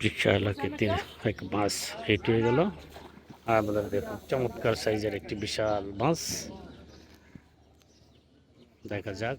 বিশাল আকৃতির এক মাছ হিট হয়ে গেল। আর আমাদের দেখুন, চমৎকার সাইজের একটি বিশাল মাছ দেখা যাক।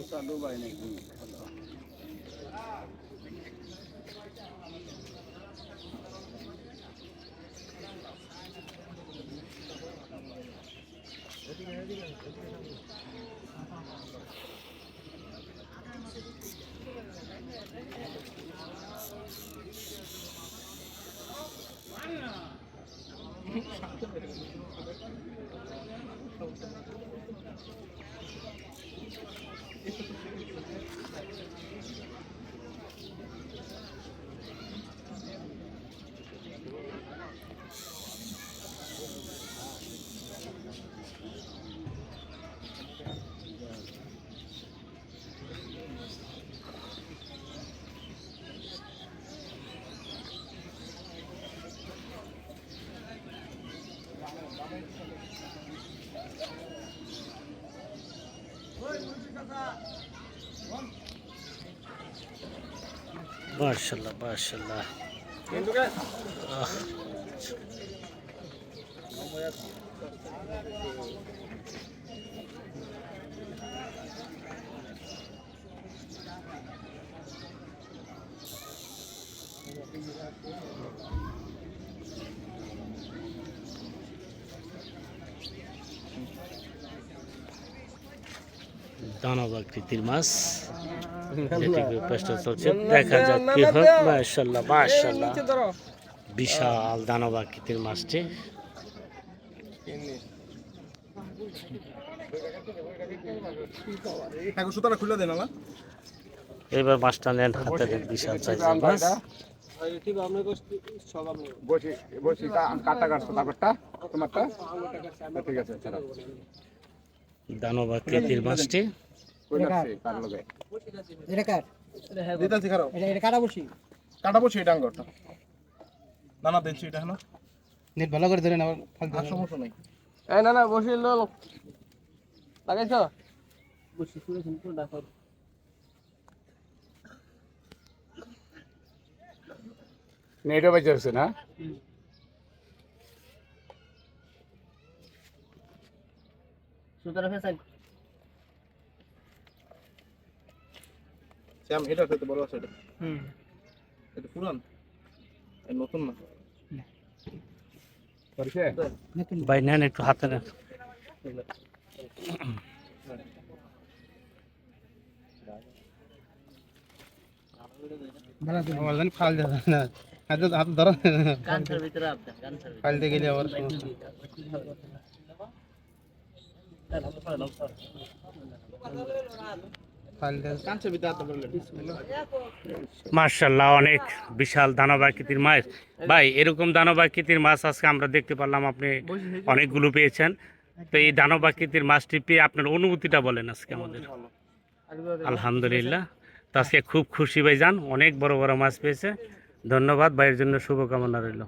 চালু বাই নাকি? মার্শাল্লাহ মার্শাল্লাহ আহ, দানব আকৃতির মাছ যেটিকে পেস্টা চলছে। দেখা যাক কি হোক মার্শাল্লাহ মার্শাল্লাহ বিশাল দানব আকৃতির মাছটি না এবার মাছটা নেন হাতে নেন বিশাল সাইজের মাছ। দানব আকৃতির মাছটি। এটা কার? দিতাছি খারাপ এটা এটা কাটা বসি কাটা বসি। এটা আঙ্গরটা। না না দেখছি এটা হলো। নেট ভালো করে ধরে না আর সমস্যা নাই। এই না না বসে লো লাগাইছো? বসে পুরো সিম্পল দেখো নেটও বেঁচে না? সুতরাং ফেসাই শ্যাম এটা খেতে বড় আছে এটা। হুম। এটা পুরান? এই নতুন না? ভাই নেন একটু হাতে নেন। ফালতে গেলে আবার সমস্যা মার্শাল্লাহ অনেক বিশাল দানব আকৃতির মাছ। ভাই, এরকম দানব আকৃতির মাছ আজকে আমরা দেখতে পারলাম, আপনি অনেকগুলো পেয়েছেন। তো এই দানব আকৃতির মাছটি পেয়ে আপনার অনুভূতিটা বলেন আজকে আমাদের। আলহামদুলিল্লাহ। তো আজকে খুব খুশি ভাই যান অনেক বড় বড় মাছ পেয়েছে। ধন্যবাদ, ভাইয়ের জন্য শুভকামনা রইল।